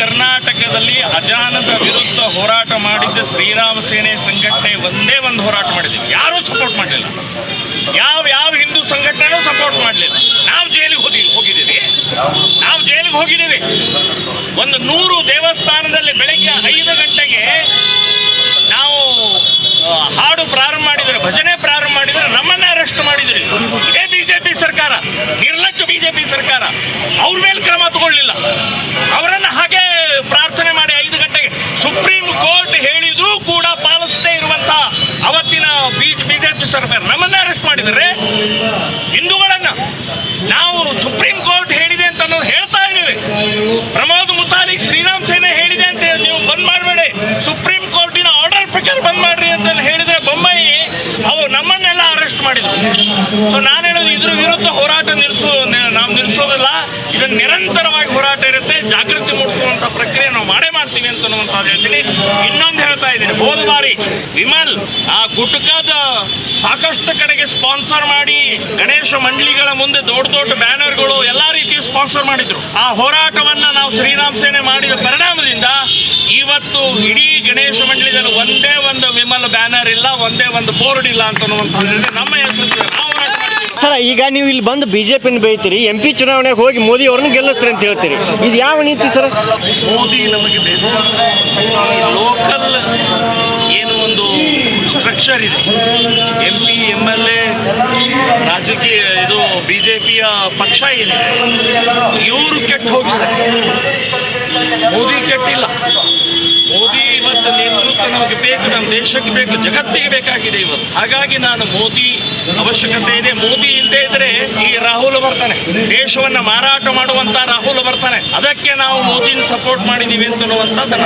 ಕರ್ನಾಟಕದಲ್ಲಿ ಅಜಾನದ ವಿರುದ್ಧ ಹೋರಾಟ ಮಾಡಿದ್ದ ಶ್ರೀರಾಮ ಸೇನೆ ಸಂಘಟನೆ ಒಂದೇ ಒಂದು ಹೋರಾಟ ಮಾಡಿದ್ದೀವಿ ಯಾರೂ ಸಪೋರ್ಟ್ ಮಾಡಲಿಲ್ಲ. ಯಾವ ಯಾವ ಹಿಂದೂ ಸಂಘಟನೆನೂ ಸಪೋರ್ಟ್ ಮಾಡಲಿಲ್ಲ. ನಾವು ಜೈಲಿಗೆ ಹೋಗಿ, ಹೋಗಿದ್ದೀವಿ. ನಾವು ಜೈಲಿಗೆ ಹೋಗಿದ್ದೀವಿ. ಒಂದು ನೂರು ದೇವಸ್ಥಾನದಲ್ಲಿ ಬೆಳಗ್ಗೆ ಐದು ಗಂಟೆಗೆ ನಾವು ಹಾಡು ಪ್ರಾರಂಭ ಮಾಡಿದರೆ, ಭಜನೆ ಪ್ರಾರಂಭ ಮಾಡಿದರೆ ನಮ್ಮನ್ನ ಅರೆಸ್ಟ್ ಮಾಡಿದ್ರಿ. ಇದೇ ಬಿಜೆಪಿ ಸರ್ಕಾರ. ನಿರ್ಲಕ್ಷ್ಯ ಬಿಜೆಪಿ ಸರ್ಕಾರ. ಅವ್ರ ಮೇಲೆ ಕ್ರಮ ತಗೊಳ್ಳಿಲ್ಲ ಅವರನ್ನ ಹಾಗೆ ಪ್ರಾರ್ಥನೆ ಮಾಡಿ ಐದು ಗಂಟೆಗೆ ಸುಪ್ರೀಂ ಕೋರ್ಟ್ ಹೇಳಿದ್ರೂ ಕೂಡ ಪಾಲಿಸದೇ ಇರುವಂತ ಅವತ್ತಿನ ಬಿಜೆಪಿ ಸರ್ಕಾರ ನಮ್ಮನ್ನ ಅರೆಸ್ಟ್ ಮಾಡಿದರೆ ಹಿಂದೂಗಳನ್ನ ನಾವು ಸುಪ್ರೀಂ ಕೋರ್ಟ್ ಹೇಳಿದೆ ಅಂತ ನಾವು ಹೇಳ್ತಾ ಇದ್ದೀವಿ. ಪ್ರಮೋದ್ ಮುತಾಲಿಕ್ ಶ್ರೀರಾಮ್ ಸೇನೆ ಹೇಳಿದೆ ಅಂತ ನೀವು ಬಂದ್ ಮಾಡಬೇಡಿ. ಸುಪ್ರೀಂ ಕೋರ್ಟಿನ ಆರ್ಡರ್ ಪ್ರಕಾರ ಬಂದ್ ಮಾಡ್ರಿ ಅಂತ ಹೇಳಿದ್ರೆ ಬೊಂಬೈ ಅವರು ನಮ್ಮನ್ನೆಲ್ಲ ಅರೆಸ್ಟ್ ಮಾಡಿದ್ರು. ಸೊ ನಾನು ಹೇಳೋದು ಇದ್ರ ವಿರುದ್ಧ ಹೋರಾಟ ನಿಲ್ಲಿಸೋ ನಾವು ನಿಲ್ಲಿಸೋದಿಲ್ಲ ಇದನ್ನು ನಿರಂತರವಾಗಿ ಹೋರಾಟ ಇರುತ್ತೆ. ಜಾಗೃತಿ ಮೂಡಿಸುವಂತ ಪ್ರಕ್ರಿಯೆ ಮಾಡ್ತೀವಿ ಅಂತ ಹೇಳ್ತೀನಿ. ಇನ್ನೊಂದು ಹೇಳ್ತಾ ಇದ್ದೀನಿ. ಹೋದ ಬಾರಿ ವಿಮಲ್ ಆ ಗುಟ್ಕದ ಸಾಕಷ್ಟು ಕಡೆಗೆ ಸ್ಪಾನ್ಸರ್ ಮಾಡಿ ಗಣೇಶ ಮಂಡಳಿಗಳ ಮುಂದೆ ದೊಡ್ಡ ದೊಡ್ಡ ಬ್ಯಾನರ್ಗಳು ಎಲ್ಲಾ ರೀತಿ ಸ್ಪಾನ್ಸರ್ ಮಾಡಿದ್ರು. ಆ ಹೋರಾಟವನ್ನ ನಾವು ಶ್ರೀರಾಮ್ ಸೇನೆ ಮಾಡಿದ ಪರಿಣಾಮದಿಂದ ಇವತ್ತು ಇಡೀ ಗಣೇಶ ಮಂಡಳಿದಲ್ಲಿ ಒಂದೇ ಒಂದು ವಿಮಲ್ ಬ್ಯಾನರ್ ಇಲ್ಲ, ಒಂದೇ ಒಂದು ಬೋರ್ಡ್ ಇಲ್ಲ ಅಂತ ನಮ್ಮ ಹೆಸರು ಸರ್, ಈಗ ನೀವು ಇಲ್ಲಿ ಬಂದು ಬಿಜೆಪಿನ ಬೈತೀರಿ ಎಂ ಪಿ ಚುನಾವಣೆಗೆ ಹೋಗಿ ಮೋದಿ ಅವ್ರನ್ನ ಗೆಲ್ಲಿಸ್ತೀರಿ ಅಂತ ಹೇಳ್ತೀರಿ. ಇದು ಯಾವ ನೀತಿ ಸರ್? ಮೋದಿ ನಮಗೆ ಲೋಕಲ್ ಏನು ಒಂದು ಸ್ಟ್ರಕ್ಚರ್ ಇದೆ. M P M L A ರಾಜಕೀಯ ಇದು ಬಿ ಜೆ ಪಿಯ ಪಕ್ಷ ಏನಿದೆ, ಇವರು ಕೆಟ್ಟು ಹೋಗಿದ್ದಾರೆ. ಮೋದಿ ಕೆಟ್ಟಿಲ್ಲ. ಮೋದಿ ಇವತ್ತು ನಮಗೆ ಬೇಕು, ನಮ್ಮ ದೇಶಕ್ಕೆ ಬೇಕು, ಜಗತ್ತಿಗೆ ಬೇಕಾಗಿದೆ ಇವತ್ತು. ಹಾಗಾಗಿ ನಾನು ಮೋದಿ ಅವಶ್ಯಕತೆ ಇದೆ. ಮೋದಿ ಇಲ್ಲದೆ ಇದ್ರೆ ಈ ರಾಹುಲ್ ಬರ್ತಾನೆ. ದೇಶವನ್ನ ಮಾರಾಟ ಮಾಡುವಂತ ರಾಹುಲ್ ಬರ್ತಾನೆ. ಅದಕ್ಕೆ ನಾವು ಮೋದಿನ ಸಪೋರ್ಟ್ ಮಾಡಿದೀವಿ ಅಂತ ಅನ್ನುವಂಥದ್ದು